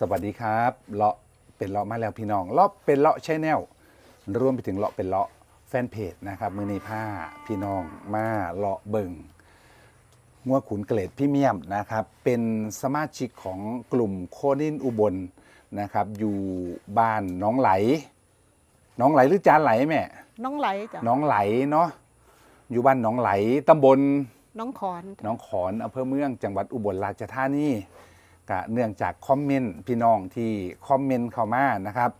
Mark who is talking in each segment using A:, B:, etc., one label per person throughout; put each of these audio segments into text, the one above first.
A: สวัสดีครับเลาะเป็นเลาะมาแล้วพี่น้องเลาะเป็นเลาะชแนลรวมไปถึงเลาะเป็นเลาะแฟนเพจนะครับมือในผ้าพี่น้องมาเลาะเบิงงัวขุนเกรดพรี่เมียมนะครับ เป็นสมาชิกของกลุ่มโคนินอุบลนะครับ อยู่บ้านหน้องไหลหน้องไหลหรือจานไหลแม่
B: น้องไหลจ้ะ
A: หน้องไหลเนาะอยู่บ้านหน้องไหลตำบล
B: น้องขอน
A: หน้องขอนอำเภอเมืองจังหวัดอุบลราชธานี กะเนื่องจากคอมเมนต์พี่น้องที่คอมเมนต์เข้ามานะครับ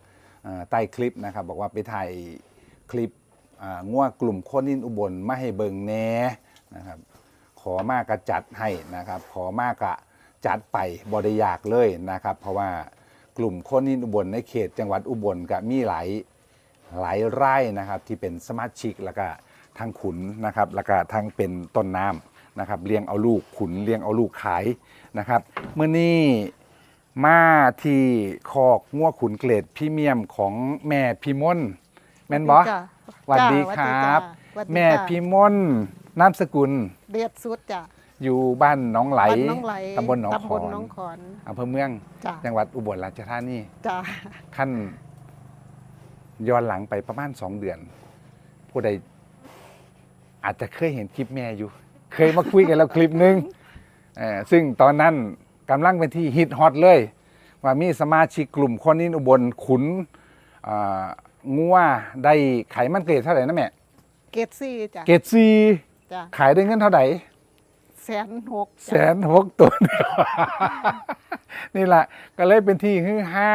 A: ใต้คลิปนะครับบอกว่าไปถ่ายคลิปง่วกลุ่มคนนินอุบลมาให้เบิงแน่นะครับขอมากกะจัดให้นะครับ ขอมากกะจัดไปบริยากเลยนะครับ เพราะว่ากลุ่มคนนินอุบลในเขตจังหวัดอุบลก็มีหลายหลายไร่นะครับที่เป็นสมาชิกแล้วก็ทางขุนนะครับแล้วก็ทางเป็นต้นน้ำ นะครับเลี้ยงเอาลูกขุนเลี้ยงเอาลูกขายนะครับเมื่อนี้มาที่คอกงัวขุนเกรดพรี่เมียมของแม่พิมลแม่นบอ
B: จ้ะ
A: สวัสดี
B: จ้ะ
A: ครับ
B: สวัสดีจ้ะ
A: แม่พิมลนามสกุล
B: เดียดสุดจ้ะ
A: อยู่บ้านหนองไหล
B: บ้านน้องไหล
A: ตำบลหนองข
B: ตำบ
A: อ
B: ล
A: น
B: น้องขอน
A: อำเภอเมือง
B: จ้ะ
A: จังหวัดอุบลราชธานี
B: จ้ะ
A: ขั้นย้อนหลังไปประมาณสองเดือน ผู้ใดอาจจะเคยเห็นคลิปแม่อยู่ เคยมาคุยกันแล้วคลิปหนึ่งเอ่อซึ่งตอนนั้นกำลังเป็นที่ฮิตฮอตเลย ว่ามีสมาชิกกลุ่มคนนินอุบลขุนอ่างัวได้ไขมันเกรดเท่าไหร่นะแม่
B: เกตซี่จ้ะ
A: เกรดซี
B: จ้ะ
A: ขายได้เงินเท่าไหร่
B: แสนหก
A: แสนหกตัวเดียว นี่แหละก็เลยเป็นที่ฮือห้า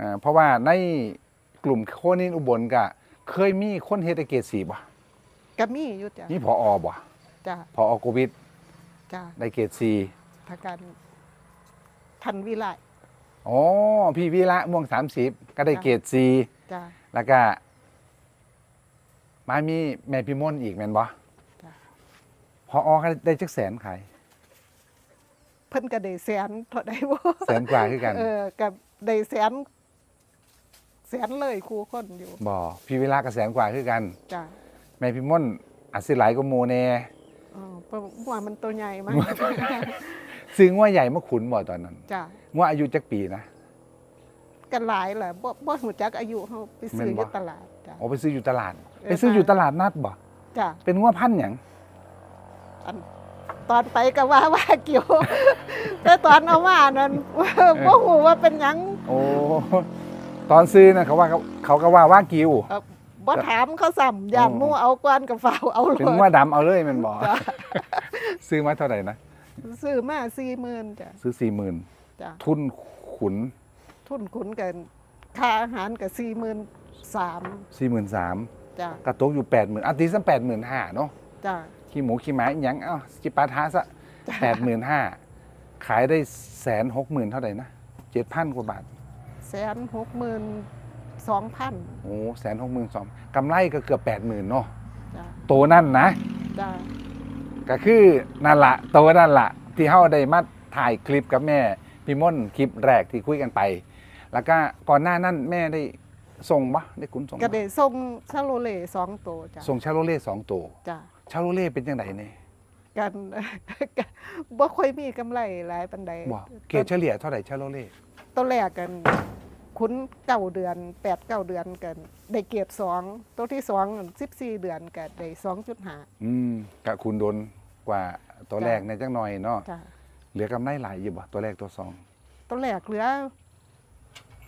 A: อ่าเพราะว่าในกลุ่มโคนินอุบลก็เคยมีคนเฮดไอเกตสีบ่
B: กระมี่อยู่จ้ะ
A: นี่พออบ่
B: จ้ะ
A: พออโควิด
B: จ้ะ
A: ได้เกตซี
B: ทางการทันวิไล
A: อ๋อพี่วิระม่วงสามสิบก็ได้
B: จ้ะ
A: เกตซี
B: จ้ะ
A: แล้วก็มามีแม่พิมลอีกแม่นบ่
B: จ้ะ
A: พออก็ได้จักแสนขาย
B: เพิ่นก็ได้แสนเท่าใดบ่
A: แสนกว่าคือกัน
B: เออกับได้แสนแสนเลยครูคนอยู่
A: บ่พี่วิระก็แสนกว่าคือกัน
B: จ้ะ
A: แม่พิมลอาจสิหลายก็โมแน่
B: อ๋อเพราะหัวมันตัวใหญ่มาก
A: ซื้องัวใหญ่มาขุนบ่ตอนนั้น
B: จ้ะ
A: งัวอายุจักปีนะ
B: กันหลายแหละบ่บ่หูจักอายุเฮาไปซื้อ
A: แม่น
B: อ
A: บ่
B: ยู่ตลาดจ้ะ
A: อ๋อไปซื้ออยู่ตลาด
B: เออ
A: ไปซื้ออยู่ตลาดนัดบ่
B: จ้ะ
A: เป็นงัวพันธุ์หยัง
B: อันตอนไปก็ว่าว่าเกี่ยวแต่ตอนเอามานั้นบ่ฮู้ว่าเป็นหยัง
A: โอ้ตอนซื้อนะเขาว่าเขาเขาก็ว่าว่ากิว
B: เอ่อ บ่ถามเขาซ้ำย่าน
A: อ๋อ
B: หมู่เอากวนกับเฝ้าเอาเล
A: เป็น
B: ย
A: งัวดำเอาเลยแมันบ่
B: จ้ะ
A: ซื้อมาเท่าไหร่นะ
B: ซื้อมา40,000จ้ะ
A: ซื้อสี่หมื่น
B: จ้ะ
A: ทุนขุน
B: ทุนขุนกันค่าอาหารก็43,000
A: สี่หมื่นสาม
B: จ้ะ
A: กระตกอยู่แปดหมื่นอาทิตย์สักแปดหมื่นห้าเนาะ
B: จ้ะ
A: ขี้หมูขี้หมาอหยังเอ้าจิปาทะซะแปดหมื่นห้าขายได้แสนหกหมื่นเท่าไหร่นะเจ็ดพันกว่าบาท
B: แสนหกหมื่นสองพัน
A: โอ้แสนหกหมื่นสองกำไรก็เกือบแปดหมื่นเนาะ
B: จ้ะ
A: โตนั่นนะ
B: จ้ะ
A: ก็คือนั่นละโตนั่นละที่เฮาได้มาถ่ายคลิปกับแม่พี่ม่นคลิปแรกที่คุยกันไป แล้วก็ก่อนหน้านั้นแม่ได้ส่งปะได้คุณส่ง
B: ก็
A: ปะ
B: ได้ส่งชาโลเล่สองตัวจ้ะ
A: ส่งชาโลเล่สองตัว
B: จ้ะ
A: ชาโลเล่เป็นยังไงเนี่ย
B: กันบ่ค่อยมีกำไรหลายปานใด
A: บอกเกรดเฉลี่ยเท่าไหร่ชาโลเล่
B: ตัวแรกกัน คุ้นเก้าเดือนแปดเก้าเดือนกันได้เกรดสองตัวที่สองสิบสี่เดือนกันได้สองจุดห้า
A: อืมกะคุณโดนกว่าตัว
B: จ้ะ
A: แรกในจังหน่อยเนาะ
B: จ้ะ
A: เหลือกำไรหลายอยู่บ่ตัวแรกตัวสอง
B: ตัวแรกเหลือ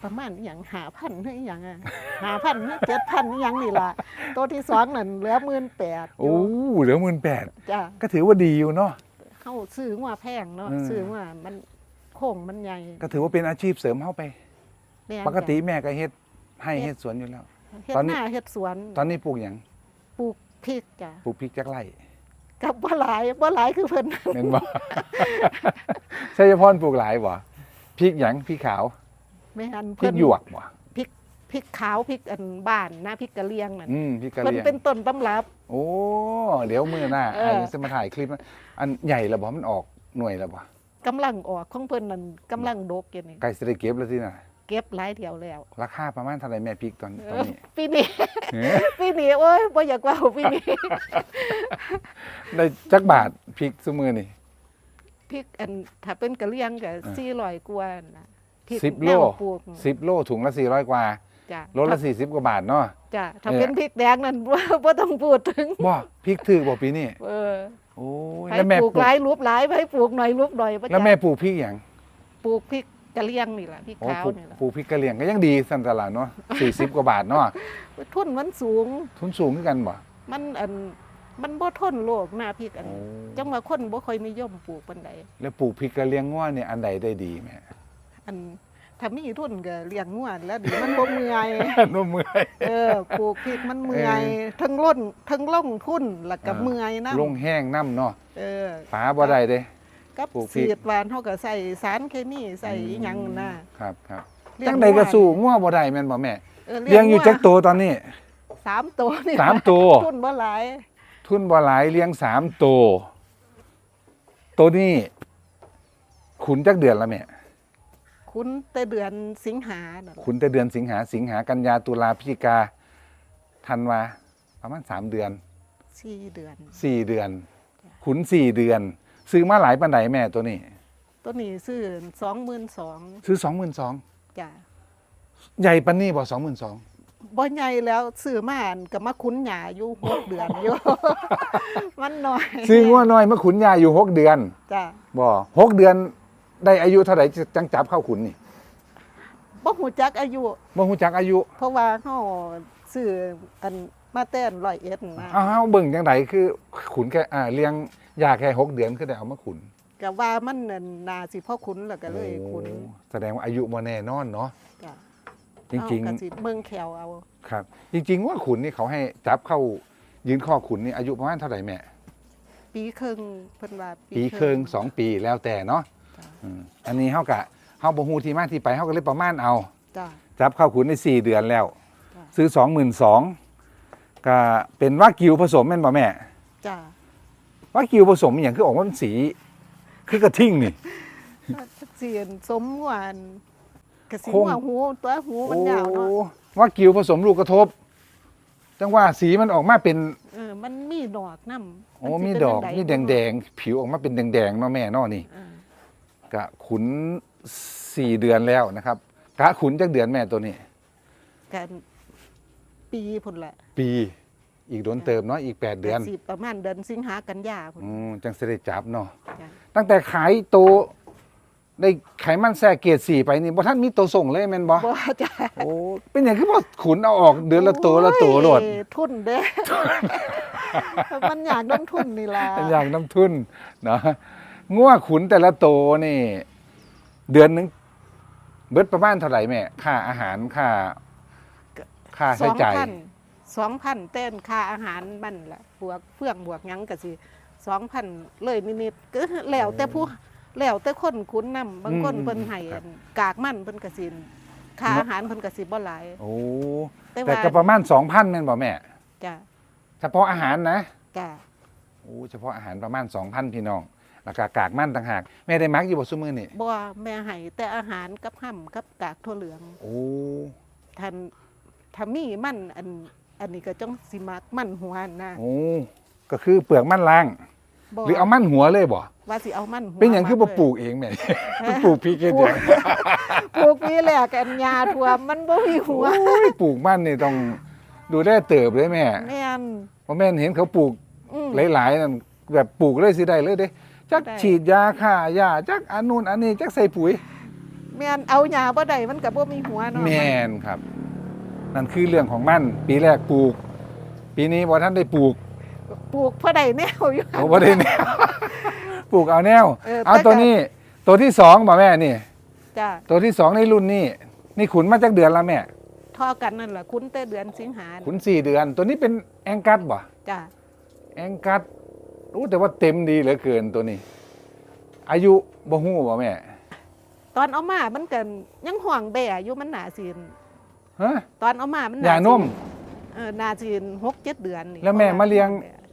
B: ประมาณอหย่างหาพันหรืออหย่างอะหาพันหรือเจ็ดพันอหย่างนี่ล่ะตัวที่สองนั่นเหลือหมื่นแปด
A: โอ้เหลือหมื่นแปด
B: จ้ะ
A: ก็ถือว่าดีอยู่เนาะ
B: เข้าซื้อว่าแพงเนาะ
A: อืม
B: ซื้อว่ามันโค้งมันใหญ่
A: ก็ถือว่าเป็นอาชีพเสริมเข้าไป
B: แม่น
A: ปกติ
B: จ้ะ
A: แม่ก็เฮ็ดให้เฮ็ดสวนอยู่แล้ว
B: เฮ็ด
A: ตอนนี้
B: หน้าเฮ็ดสวน
A: ตอนนี้ปลูกหยัง
B: ปลูกพริกจ้ะ
A: ปลูกพริกจักไร่
B: กับบ่หลายบ่หลายคือเพิ่น
A: เห็นบ่ ชัยพรปลูกหลายบ่พริกหยังพริกขาว
B: แม่น
A: พริกหยวกบ่
B: พริกพริกขาวพริกอันบ้านนะพริกกะเหรี่ยงนั่น
A: อืมพริกกะเห
B: เพิ่น
A: รี่ยง
B: เป็นต้นตำรับ
A: โอ้เดี๋ยวมือหน้า
B: เออ
A: ไอ้จะมาถ่ายคลิปนะอันใหญ่แล้วบ่มันออกหน่วยแล้วบ่
B: กำลังออกของเพิ่นนั่นกำลังดกอยู่นี่
A: ใกล้สิได้เก็บแล้วสิน่ะ
B: เก็บหลายเที่ยวแล้ว
A: ราคาประมาณเท่าไหร่แม่พริกตอนตอนนี้
B: ปีนี้
A: เอ๊ะ
B: ปีนี้โอ้ยบ่อยากเว่าปีนี้
A: ได้จักบาทพริกซุมือนี่
B: พริกอันถ้าเป็นกะเหรี่ยงก็400กว่าน่ะพริก
A: สิบ
B: แน
A: โล
B: วปลูก
A: สิบโลถุงละสี่ร้อยกว่า
B: จ้ะ
A: โลละสี่สิบกว่าบาทเนาะ
B: จ้ะถ้า
A: เออ
B: เป็นพริกแดงนั่นบ่บ่ต้องพูดถึง
A: บ่พริกถือบ่ปีนี้
B: เออ
A: โอ้ย
B: ไป
A: แล้วแม่
B: ป
A: ป
B: ลู
A: ลู
B: ก
A: ก
B: หลายรูปหลายไปปลูกหน่อยรูปหน่อยบ่
A: แล้ว
B: จ้ะ
A: แม่ปลูกพริกอย่าง
B: ปลูกพริก กะเหรี่ยงนี่แหละพริก
A: โอ้
B: ขาว
A: ปลูก
B: นี่แหละ
A: ปลูกพริกกะเหรี่ยงก็ยังดีสันตลาดเนาะสี่สิบกว่าบาทเนาะ
B: ทุนมันสูง
A: ทุนสูงขึ้นกันบ่
B: มันอันมันบ่ทนโลกหน้าพริกอัน
A: โอ้
B: จังว่าคนบ่ค่อยนิยมปลูกปานใด
A: แล้วปลูกพริกกะเหรี่ยงง้อเนี่ยอันใดได้ดีแม่
B: อันถ้ามีทุนก็เลี้ยงงัวแล้วดีมันบ่เมื่อย
A: นุ่มเมื่อย
B: เออปลูกพริกมันเมื่อยทั้งล้นทั้งลงทุนแล้วก็
A: อ่า
B: เมื่อยนำ
A: ลงแห้งน้ำเนาะ
B: เออ
A: ปลาบ่ได้เด้
B: กับ
A: ปลูกพริก
B: สีดหวานเฮาก็ใส่สารเคมีใส่อีหยังนะครับ
A: ครับ
B: เลี้ย
A: จังใดก็สู้ง้อบ่ได้แม่นบ่แม่
B: เออ
A: เลี้ยงอยู่
B: วัว
A: จักโตวตอนนี้
B: สามตัวนี่
A: สามตัว
B: ทุนบ่หลาย
A: ทุนบ่หลายเลี้ยงสามโตวตัวนี้ขุนจักเดือนละแม่
B: คุณแต่เดือนสิงหาน่ะ
A: ขุนแต่เดือนสิงหาสิงหากันยาตุลาพฤศจิกาธันวาประมาณสามเดือน
B: สี่เดือน
A: สี่เดือน ขุนสี่เดือน ซื้อมาหลายปันไดแม่ตัวนี้
B: ตัวนี้ซื้อสองหมื่นสอง
A: ซื้อสองหมื่นสอง
B: จ้ะ
A: ใหญ่ปันนี่บ่สองหมื่นสอง
B: บ่ใหญ่แล้วซื้อมาอันก็มาคุ้นหยาอยู่หกเดือนอยู่ มันน้อย
A: ซื้อง้อน้อยมาขุนยาอยู่หกเดือน
B: จ้ะ
A: บ่หกเดือนได้อายุเท่าไหร่จังจับเข้าขุนนี่
B: บ่ฮู้จักอายุ
A: บ่ฮู้จักอายุ
B: เพราะว่าเฮา ซื้ออันมาแต้นร้อยเอ็ดนะ
A: อ้าวเบิ่งจังไดคือขุนแค่อ่าเลี้ยงยาแค่หกเดือนคือได้เอามาขุน
B: ก็ว่ามันนั่นนาสิพ่อขุนแล้วก็เลยขุน
A: โอ้แสดงว่าอายุบ่แน่นอนเนาะ
B: จ้ะ
A: จริง
B: เอาก็สิเบิ่งแขวเอา
A: ๆครับจริงๆว่าขุนนี่เขาให้จับเข้ายืนข้อขุนนี่อายุประมาณเท่าไหร่แม่
B: ปีครึ่งเพิ่นว่า
A: ปีครึ่งสองปีแล้วแต่เนาะ
B: จ้ะ
A: อืมอันนี้เฮากะเฮาบ่ฮู้ที่มาที่ไปเฮาก็เลยประมาณเอา
B: จ้ะ
A: จับเข้าขุนในสี่เดือนแล้ว
B: จ้ะ
A: ซื้อสองหมื่นสองก็เป็นวากิวผสมแม่นบ่แม่
B: จ้ะ
A: วากิวผสมอหย่างคือออกมาเป็นสี คือกระทิ่งนี่
B: เสียนสมหวานกระสิ
A: คง
B: หัวหูตัวหูมันยาวเนาะ
A: โอ้วากิวผสมลูกกระทบ จังว่าสีมันออกมาเป็น
B: เออมันมีดอกน้ำ
A: โอ้
B: นสิ
A: มี
B: เป็น
A: ดอก
B: จั
A: มีแดงๆ ผิวออกมาเป็นแดงๆเนาะแม่เนาะนี่
B: เออกะ
A: ขุนสี่เดือนแล้วนะครับ กะขุนจักเดือนแม่ตัวนี้
B: กัน ปีพุ่นแหละ
A: ปีอีกโดนเติมเนาะอีกแปดเดือน
B: สิประมาณเดือนสิงหากันยาพุ่น
A: อืมจังสิได้จับเนาะ
B: จ้ะ
A: ตั้งแต่ขายโตวได้ไขมันแทรกเกรดสี่ไปนี่บ่ท่านมีตัวส่งเลยแม่นบ่
B: บ่จ้ะ
A: โอ้เป็นอย่างคือบ่ขุนเอาออกเดือนละตัวละตัวโลด
B: โอ้ยทุนเด้ มันอยากลงทุนนี่ล่ะ
A: เป็นอย่างน้ำทุนเนาะงัวขุนแต่ละตัวนี่ เดือนหนึงเบิดประมาณเท่าไหร่แม่ ค่าอาหารค่า ค่าใช้จ่าย
B: สองพันเต้นค่าอาหารมันแหละบวกเฟื่องบวกหยังก็สิสองพันเลยนิดๆก็แล้วแต่ผู้แล้วแต่คนคุ้นนำบางคน
A: อืม
B: เพิ่นให้
A: ครับ
B: กากมันเพิ่นก็สิค่าอาหารเพิ่นก็สิบ่หลาย
A: โอ้
B: แต่
A: แต่
B: ว่า
A: ก็ประมาณ2,000แม่นบ่แม่
B: จ้ะ
A: เฉพาะอาหารนะ
B: จ้ะ
A: โอ้เฉพาะอาหารประมาณ2,000พี่น้องแล้วก็กากมันต่างหากแม่ได้มักอยู่บ่ซุมื้อนี่
B: บ่แม่ให้แต่อาหารกับห่ํกับกากถั่วเหลือง
A: โอ้
B: ท่าน ถ้ามีมันอันอันนี้ก็จ้องสิมักมันหัวนะ
A: โอ้ก็คือเปลือกมันล้าง
B: บ่
A: หรือเอามันหัวเลยบ่
B: ว่าสิเอามันหัว
A: เป็นอย่างคือบ่
B: ม
A: ปลูกเองแม่บ่ปลูกพริกเองเด้อ
B: ปลูกปีแรกอันยาทั่วมมันบ่มีหัว
A: โอ้ยปลูกมันนี่ต้องดูได้เติบเลยแม่
B: แม่น
A: เพราะแม่นเห็นเขาปลูก
B: อืม
A: หลายๆนั่นแบบปลูกเลยสิได้เลยเด้จัก
B: ได้
A: ฉีดยาฆ่าหญ้าจักอันนู่นอันนี้จักใส่ปุ๋ย
B: แม่นเอาหญ้าบ่ได้มันก็บ่มีหัวเนาะ
A: แม่นครับ นั่นคือเรื่องของมันปีแรกปลูก ปีนี้บ่ท่านได้ปลูก
B: ปลูกพอได้แนวอยู่
A: เขาบ่ได้แนว ปลูกเอาแนว
B: เออ
A: เอา
B: แต่ก็
A: ตัวนี้ตัวที่สองบ่แม่นี่
B: จ้ะ
A: ตัวที่สองในรุ่นนี้นี่ขุนมาจากเดือนละแม่
B: ทอกันนั่นล่ะคุ้นแต่เดือนสิงหา
A: ขุนสี่เดือน ตัวนี้เป็นแองกัสบ่
B: จ้ะ
A: แองกัสรู้แต่ว่าเต็มดีเหลือเกินตัวนี้ อายุบ่ฮู้บ่แม่
B: ตอนเอามามันก็ยังห่วงแบ่อยู่มันหนาสิน
A: ฮะ
B: ตอนเอามามันห
A: อย่านม
B: สิเออหนาสินหกเจ็ดเดือนนี่
A: แล้วแม่มาเลี้ยง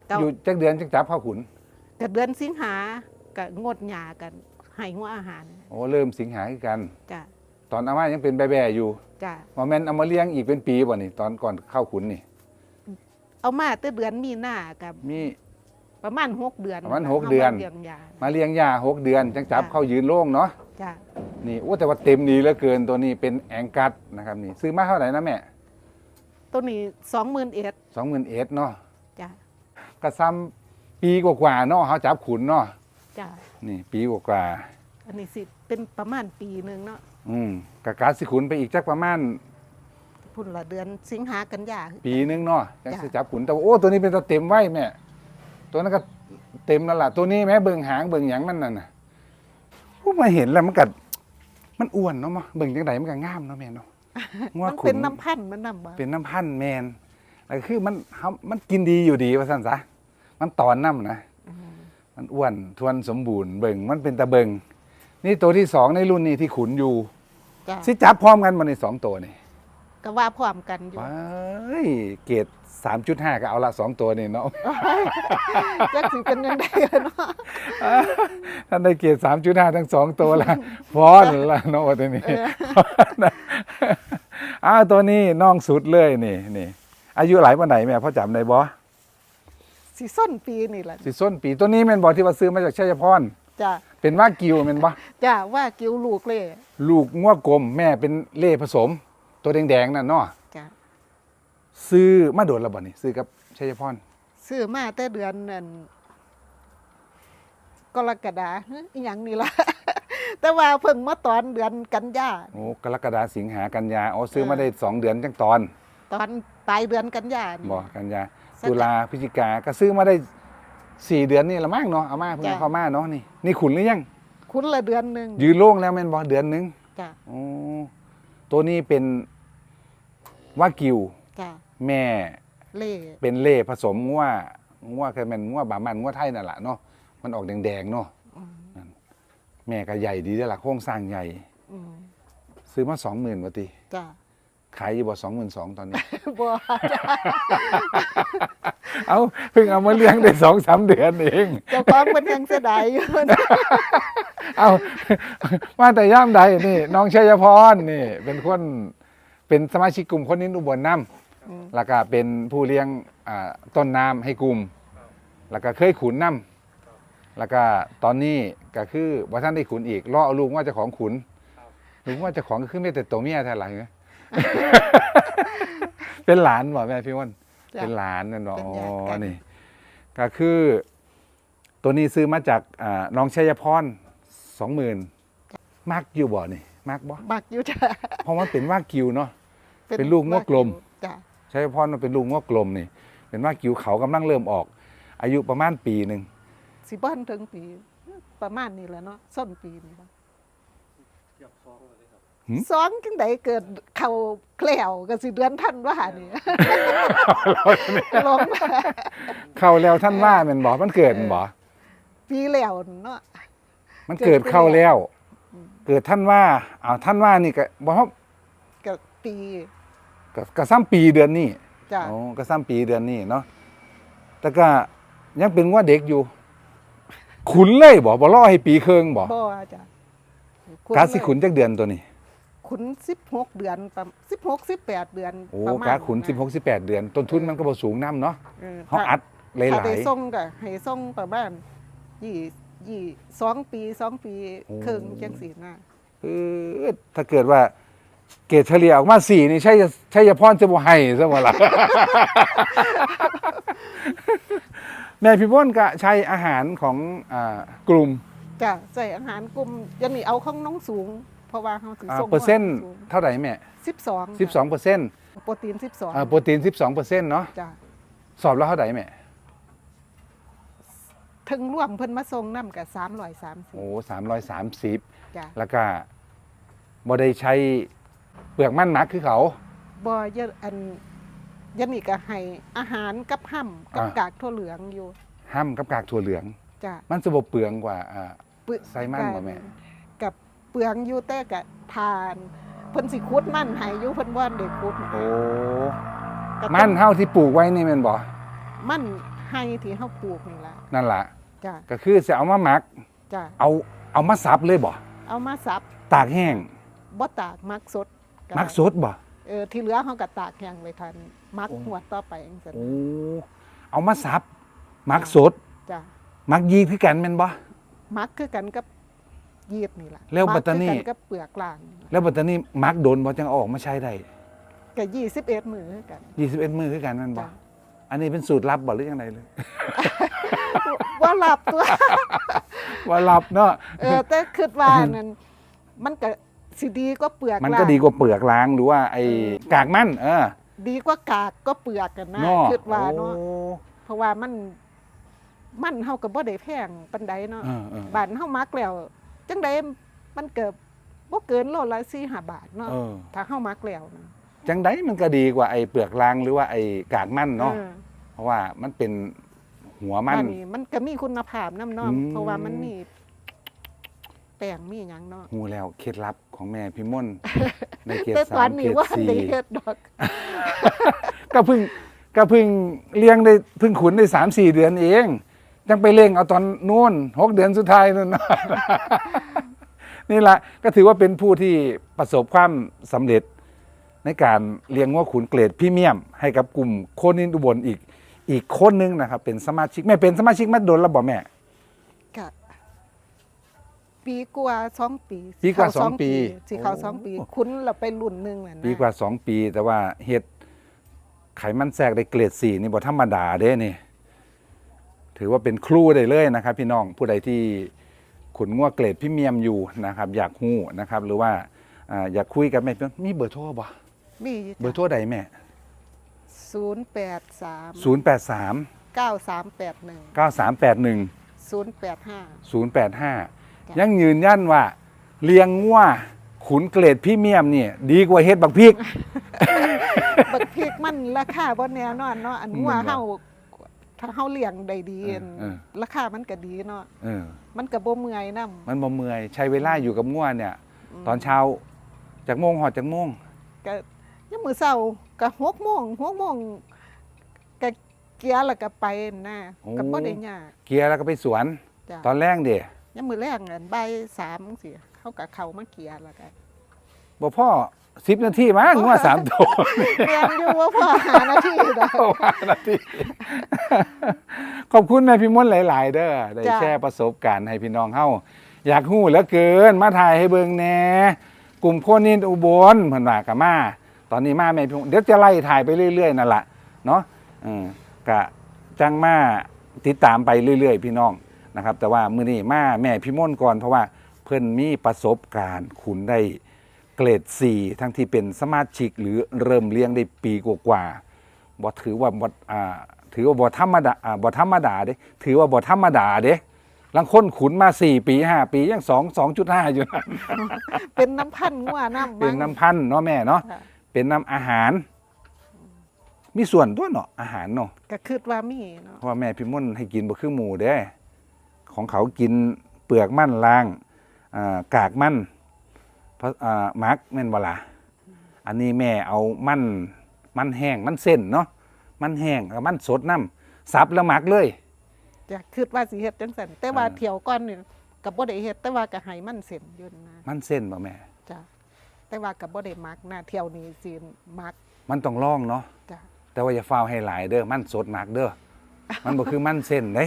B: ก็
A: อยู่จักเดือนจักจับเข้าขุน
B: ก็เดือนสิงหาก็งดหญ้ากันให้หัวอาหาร
A: โอ้เริ่มสิงหาคือกัน
B: จ้ะ
A: ตอนอาม่ายังเป็นแบ่ๆอยู่
B: จ้ะ
A: บ่แม่นเอามาเลี้ยงอีกเป็นปีบ่นี่ตอนก่อนเข้าขุนนี่
B: เอามาแต่เดือนมีนากับ
A: มี
B: ประมาณหกเดือน
A: ประมาณหกเดือนา
B: มาเลี้ยงยา
A: มาเลี้ยงยาหกเดือน จังจับ
B: จ้ะ
A: เข้ายืนโล่งเนาะ
B: จ้ะ
A: นี่โอ้แต่ว่าเต็มดีเหลือเกินตัวนี้เป็นแองกัสนะครับนี่ซื้อมาเท่าไหร่นะแม่
B: ตัวนี้สองหมื่นเอ็ด
A: สองหมื่นเอ็ดเนาะ
B: จ้ะ
A: ก็ซ้ำปีกว่าๆเนาะเขาจับขุนเนาะ
B: จ้ะ
A: นี่ปีกว่า
B: อันนี้สิเป็นประมาณปีหนึ่งเนาะ
A: ๆอืมกะการสิขุนไปอีกจักประมาณ
B: พุ่นละเดือนสิงหากันยา
A: ปีนึงเนาะจัง
B: จ้ะ
A: สิจับขุนแต่ว่าโอ้ตัวนี้เป็นตัวเต็มไว้แม่ ตัวนั้นก็เต็มแล้วล่ะตัวนี้แม่เบิ่งหางเบิ่งหยังมันนั่นน่ะโอ้มาเห็นแล้วมันก็มันอ้วนเนาะมาเบิ่งจังไดมันก็งามเนาะแม่เนาะงัว
B: มัน
A: ขุ
B: เป็นน้ำพันธุ์มันน้ำบ่
A: เป็นน้ำพันธุ์แมนแล้วคือมันเฮามันกินดีอยู่ดีว่าซั่นซะมันตอนน้ำนะ
B: อืม
A: มันอ้วนทวนสมบูรณ์เบิ่งมันเป็นตะเบิงนี่ตัวที่สองในรุ่นนี้ที่ขุนอยู่
B: จ้ะ
A: สิจับพร้อมกันมาในสองตัวนี่
B: ก็ว่าพร้อมกันอยู่
A: ว้ายเกรดสามจุดห้าก็เอาละสองตัวนี่เนาะ
B: จักสิเป็นยังไงล่ะเนาะ
A: ท่านได้เกรดสามจุดห้าทั้งสองตัวละพอนละเนาะตัวนี้อ้าวตัวนี้น้องสุดเลยนี่นี่อายุหลายวันไหนแม่พ่อจำได้บ่
B: สิส้นปีนี่แหละ
A: สิส้นปีตัวนี้แม่นบ่ที่ว่าซื้อมาจากชัยพร
B: จ้ะ
A: เป็นว่ากิวแม่นบ่
B: จ้ะว่ากิ้วลูกเลย
A: ลูกงัวกลมแม่เป็นเล่ผสม ตัวแดงๆนั่นเนาะ
B: จ้ะ
A: ซื้อมาโดนแล้วบ่นี่ซื้อกับชัยพร
B: ซื้อมาแต่เดือนนั่นกรกฎาเฮ้ยอหย่างนี้ล่ะ แต่ว่าเพิ่งมาตอนเดือนกันยา
A: โอ้กรกฎาสิงหากันยาอ๋อซื้อมา
B: เออ
A: ได้สองเดือนจังตอน
B: ตอนปลายเดือนกันยานี่
A: บ่กันยา
B: สัก
A: ตุลาพฤศจิกาก็ซื้อมาได้สี่เดือนนี่ละมั้งเนาะเอามาเพิ่ง
B: จ้ะ
A: เอาเข้ามาเนาะนี่นี่ขุนหรือยัง
B: คุณละเดือนหนึ่ง
A: ยืนโล่งแล้วแม่นบ่เดือนหนึง
B: จ้ะ
A: โอ้ตัวนี้เป็น วากิว
B: จ้ะ
A: แม่
B: เล่
A: เป็นเล่ผสมงัวงัวคือแม่นงัวบามันงัวไทยนั่นแหละเนาะมันออกแดงๆเนาะ
B: อืม
A: แม่ก็ใหญ่ดีเด้อล่ะโครงสร้างใหญ่
B: อืม
A: ซื้อมาสองหมื่นวะติ
B: จ้ะ
A: ขายอยู่บ่สองหมื่นสองตอนนี้
B: บัวจ้ะ
A: เอาเพิ่งเอามาเลี้ยงได้สองสามเดือนเอง
B: เจ้าของเป็นยังเสียดายอยู่นะ
A: เอาว่าแต่ย่ามใดนี่ น้องชัยพรนี่ เป็นคน เป็นสมาชิกกลุ่มคนนินอุบลน้
B: อืมำ
A: แล้วก็เป็นผู้เลี้ยงอ่าต้นน้ำให้กลุ่ม แล้วก็เคยขุนน้ำแล้วก็ตอนนี้ก็คือว่าท่านได้ขุนอีกรอเอาลุงว่าเจ้าของขุนลุงว่าเจ้าของก็คือไม่แต่ตัวเมียแท้หลังเป็นหลานบ่แม่พี่ว่น
B: จ้ะ
A: เป็นหลานนั่นเนาะ
B: เป็น
A: อ๋
B: ญาติกั
A: อนนี่ ก็คือ ตัวนี้ซื้อมาจากอ่าน้องชัยพรสองหมื่นมักอยู่บ่นี่มักบ่
B: บักอยู่จ้ะ
A: เพราะมันเป็นว่ากิวเนาะ เป็นลูกงวกกลม
B: จ้ะ
A: ชัยพรมันเป็นลูกงอกกลมนี่ เป็นว่ากิวเขากำลังเริ่มออก อายุประมาณปีหนึ่ง
B: สิบ้านถึงปีประมาณนี้แหละเนาะส้นปีนี่ละสองจังไดเกิดเข่าแคล้วก็สิเดือนท่านว่านี่ลงมา
A: เข้าแล้วท่านว่าแมันบ่มันเกิดแม่นบ่
B: ปีแล้วเนาะ
A: มันเกิดเข้าแล้ว
B: อืม
A: เกิดท่านว่าอ้าวท่านว่านี่ก็บ่ฮอบ
B: ก็ปี
A: ก็ก็ซ้ำปีเดือนนี้
B: จ้ะ
A: อ๋อก็ซ้ำปีเดือนนี้เนาะแต่ก็ยังเป็นว่าเด็กอยู่ ขุนเลยบ่บ่รอให้ปีเคิงบ่
B: บ่จ้ะ
A: กาสิขุนจักเดือนตัวนี้
B: ขุนสิบหกเดือนประสิบหกสิบแปดเดือน
A: โอ้
B: ประมาณ
A: กาขุนะ16 18 เดือน ต้นทุนมันก็บ่สูงน้ำเนาะ
B: เออ
A: เฮาอัดห
B: ถ้า
A: ลา
B: ได้
A: ย
B: ส่งก็ให้ส่งประมาณยี่ยี่สองปีสองปี
A: โอ้
B: ครึ่งจังสีนะ
A: ๆเออถ้าเกิดว่า เกรดเฉลี่ยออกมา4นี่ใช่ใช่พรจะบ่ให้ซะบ่ล่ะ แม่พี่บ่นก็ใช้อาหารของอ่ากลุ่ม
B: จ้ะใส่อาหารกลุ่มอยันนี่เอาของน้องสูง เพราะว่าเขาถือ
A: อ่า
B: ส่ง
A: เปอร์เซ็นต์เท่าไหร่แม่
B: สิบสอง
A: 12เปอร์เซ็นต์
B: โปรตีนสิบสอง
A: โปรตีน12เปอร์เซ็นต์เนาะ
B: จ้ะ
A: สอบแล้วเท่าไหร่แม่
B: ถึงร่วมเพิ่นมาส่งน้ำกับสามร้อยสามสิบ
A: โอ้สามร้อยสามสิบ
B: จ้ะ
A: แล้วก็บ่ได้ใช้ เปลือกมันหมักคือเขา
B: บ่เยอะอันอยันนี่ก็ให้อาหารกับห้ำกับ
A: อ่า
B: กากถั่วเหลืองอยู่
A: ห้ามกับกากถั่วเหลือง
B: จ้ะ
A: มันจะบ่เปลืองกว่าอ่า
B: ปึ
A: ใส่มันบ่แม่
B: กับเปลืองอยู่แต่กับทานเพิ่นสิคุดมันให้อยู่เพิ่นบ่ได้คุด
A: โอ้
B: ก็ต้อง
A: มันเฮาที่ปลูกไว้นี่แม่นบ่
B: มันให้ที่เฮาปลูกนี่ล่ะ
A: นั่นล่ะ
B: จ้ะ
A: ก็คือสิเอามาหมัก
B: จ้ะ
A: เอาเอามาสับเลยบ่
B: เอามาสับ
A: ตากแห้ง
B: บ่ตากมักสด
A: ห มักสดบ่
B: เออที่เหลือเฮาก็ตากแห้งไว้ทันมัก
A: โอ้
B: หวดต่อไปจังซั่น
A: โอ้เอามาสับหมักสด
B: จ้ะ
A: มักยีคือกันแม่นบ่
B: มักคือกันกับยีดนี่ล่ะ
A: แล้วบัดตานี่
B: มักคือกันกับเปลือกล่างนี่ล่ะ
A: แล้วบัดตอนนี้มักโดนบ่จังเอาออกมาใช้ได้
B: ก็ยี่สิบเอ็ดมือคือกัน
A: 21มือคือกันแม่นบ่
B: จ้ะ
A: อันนี้เป็นสูตรลับบ่หรือยังไงเลย
B: ว่าหลับตัว
A: ว่าลับเนาะ
B: เออแต่คิดว่านั่นมันก็ สิดีก็เปลือก
A: มัน
B: ล่าง
A: ก็ดีกว่าเปลือกล้างหรือว่าไอ้
B: เออ
A: กากมันเออ
B: ดีกว่ากากก็เปลือกกันนะ
A: เนาะ
B: คิดว่าเนาะ
A: โอ้
B: เพราะว่ามันมันเฮาก็บ่ได้แพงปานใดเนาะ
A: เออเออ
B: บ้านเฮามักแล้วจังไดมันเกิดบ่เกินโลละ4-5บาทเนาะ
A: เออ
B: ถ้าเฮามักแล้วนะ
A: จังไดมันก็ดีกว่าไอ้เปลือกล้างหรือว่าไอ้กากมันเนาะ
B: ออ
A: เพราะว่ามันเป็นหัวมัน
B: บ้านี้มันก็มีคุณภาพนำเนาะ
A: อืม
B: เพราะว่ามันมี แป้งมีหยังเนาะ
A: หูแล้วเคล็ดลับของแม่พิมลในเขต
B: แต่ต
A: สา
B: อน
A: มเข
B: นี้
A: ต
B: ว่า
A: สี่
B: ได้เฮ็ดดอก
A: ก็เพิ่งก็เพิ่งเลี้ยงได้เพิ่งขุนได้สามสี่เดือนเองจังไปเล่งเอาตอนนู้นหกเดือนสุดท้ายนู่น นี่ละก็ถือว่าเป็นผู้ที่ประสบความสำเร็จในการเลี้ยงงัวขุนเกรดพรีเมียม ให้กับกลุ่มโคนนินอุบลอีก อีกคนนึงนะครับ เป็นสมาชิกแม่เป็นสมาชิกมาโดนแล้วบ่แม่
B: กะ ปีกว่าสองปี
A: ปีกว่า
B: เข้
A: สองปี
B: สิเข้าสองปี
A: โอ้
B: คุ้นเราไปรุ่นหนึงน่ะนะ
A: ปีกว่าสองปี แต่ว่าเห็ดไขมันแทรกได้เกรดสี่นี่บ่ธรรมดาเด้นี่ ถือว่าเป็นครูได้เลยนะครับ พี่น้องผู้ใดที่ขุนงัวเกรดพรีเมียมอยู่นะครับ อยากฮู้นะครับ หรือว่าอ่าอยากคุยกับแม่มีเบอร์โทรบ่
B: มี
A: เบอร์โทรใดแม่
B: ศูนย์แปดสาม
A: 083
B: เก้าสามแปดหนึ่ง
A: 9381
B: ศูนย์แปดห้า
A: 085ยั งยืนยันว่า เลี้ยงงัวขุนเกรดพรีเมียมนี่ดีกว่าเฮ็ดบักพริก
B: บักพริกมันราคาบ่แน่นอนเนาะอันงัว
A: แม่นบ่
B: เฮาถ้าเฮาเลี้ยงได้ดี
A: เออเออ
B: ราคามันก็ดีเนาะ
A: เออ
B: มันก็บ่เมื่อยนำ
A: มันบ่เมื่อยใช้เวลาอยู่กับงัวเนี่ย ตอนเช้าจากโมงหอดจากโมง
B: ก็ยามมื้อเช้าก็6โมง6โมงก็เกียร์แล้วก็ไปนะก็บ่ได้ยาก
A: เกียร์แล้วก็ไปสวน
B: จ้ะ
A: ตอนแรกเด้
B: ยามมื้อแรงอันบ่าย3จังซี่เขาก็เข้ามาเกียร์แล้วก็
A: บ่พ่อสิบนาทีมั้งงัวสามตัว
B: เรียนอยู่ว่าพอหานาทีดอก
A: ประมาณนาทีขอบคุณแม่พี่มนต์หลาย ๆ เด้อได้
B: จ้ะ
A: แชร์ประสบการณ์ให้พี่น้องเฮาอยากฮู้เหลือเกิน มาถ่ายให้เบิ่งแหน่กลุ่มโคนนินอุบลเพิ่นว่าก็มา ตอนนี้มาแม่พี่มนต์เดี๋ยวจะไล่ถ่ายไปเรื่อย ๆ นั่นล่ะเนาะอืมก็จังมาติดตามไปเรื่อย ๆ พี่น้อง นะครับ แต่ว่ามื้อนี้มาแม่พี่มนต์ก่อนเพราะว่าเพิ่นมีประสบการณ์ขุนได้เกรด 4 ทั้งที่เป็นสมาชิกหรือเริ่มเลี้ยงได้ปีกว่าๆบ่ถือว่าบ่อ่าถือว่าบ่ธรรมดาอ่าบ่ธรรมดาเด้ถือว่าบ่ธรรมดาเด้ลังคนขุนมา 4 ปี 5 ปียัง2 2.5 อยู่นะ
B: เป็นน้ำพันธุ์งัวน้ำ
A: เป็นน้ำพันธุ์เนาะแม่เนาะ
B: ค่ะ
A: เป็นน้ำอาหาร มีส่วนตัวเนาะอาหารเนาะ
B: ก็คิดว่ามีเนาะ
A: เพราะว่าแม่พี่ม่นให้กินบ่คือหมูเด้ ของเขากินเปลือกมันล่างอ่ากากมันเพราะอ่ามักแม่นบ่ล่ะอันนี้แม่เอามันมันแห้งมันเส้นเนาะมันแห้งกับมันสดน้ำสับแล้วหมักเลย
B: อยากคิดว่าสิเฮ็ดจังซั่นแต่ว่า
A: อ่า
B: เที่ยวก่อนนี่ก็บ่ได้เฮ็ดแต่ว่าก็ให้มันเส้นอยู่นะ
A: มันเส้นบ่แม่
B: จ้ะแต่ว่าก็บ่ได้มักนะเที่ยวนี้สิมัก
A: มันต้องลองเนาะ
B: จ้ะ
C: แต่ว่าอย่าฟ้าวให้หลายเด้อมันสดหมักเด้อมันบ่คือมันเส้นเด้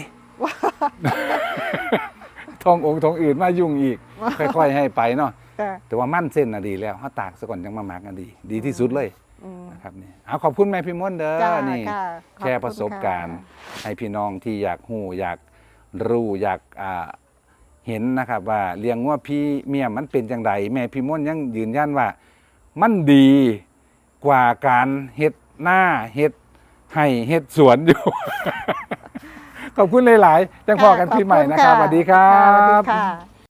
C: ทององค์ทองอื่นมายุ่งอีก ค่อยๆให้ไปเนาะ
B: จ้ะ
A: แต่ว่ามั่นเส้นน่ะดีแล้วเขาตากซะก่อนยังมาหมักอะดี ดีที่สุดเลย
B: อืม
A: นะครับนี่เอาขอบคุณแม่พี่มนต์เด้
B: จ้า
A: อนี่
B: ค่ะขอบ
A: แชร์
B: คุณ
A: ประสบการณ์
B: ค่ะ
A: ให้พี่น้องที่อยากหู้อยากรู้อยากอ่าเห็นนะครับว่าเลี้ยงงัวพี่เมียมันเป็นจังไดแม่พี่มนต์ยังยืนยันว่า มันดีกว่าการเฮ็ดหน้าเฮ็ดให้เฮ็ดสวนอยู่ ขอบคุณหลายๆจังพอกันพี่ใหม่นะครับสวัสดีครั
B: ค่ะสวัสดี
A: บ
B: ค่ะ